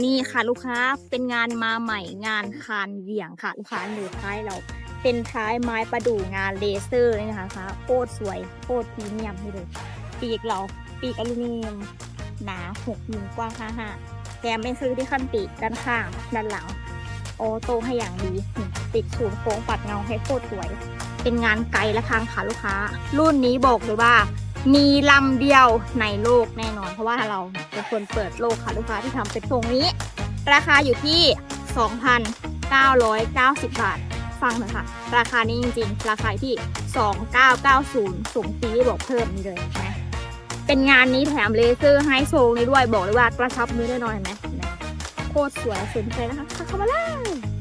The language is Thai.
นี่ค่ะลูกค้าเป็นงานมาใหม่งานคานเหวี่ยงค่ะ ลูกค้าดูท้ายเราเป็นท้ายไม้ประดู่งานเลเซอร์นี่นะคะคะโคตรสวยโคตรพรีเมียมนี่เลยปีกเราปีกอลูมิเนียมหนา6มิลกว้าง5 5แถมเป็นซื้อที่ขั้นปีกด้านข้างด้านหลังโอโตให้อย่างดีติดศูนย์โค้งปัดเงาให้โคตรสวย เป็นงานไกลและคางค่ะลูกค้า รุ่นนี้บอกเลยว่า มีลำเดียวในโลกแน่นอน เพราะว่าเราเป็นคนเปิดโลกค่ะลูกค้าที่ทำเป็นทรงนี้ ราคาอยู่ที่ 2,990 บาท ฟังน่อยค่ะ ราคานี้จริงๆ ราคาที่ 2990ส่งฟรีบอกเพิ่มนี่เลยนะเป็นงานนี้แถมเลเซอร์ไฮโซนี้ด้วยบอกเลยว่ากระชับมือแน่นอนเห็นไหมโคตรสวยสนใจนะคะเข้ามาเลย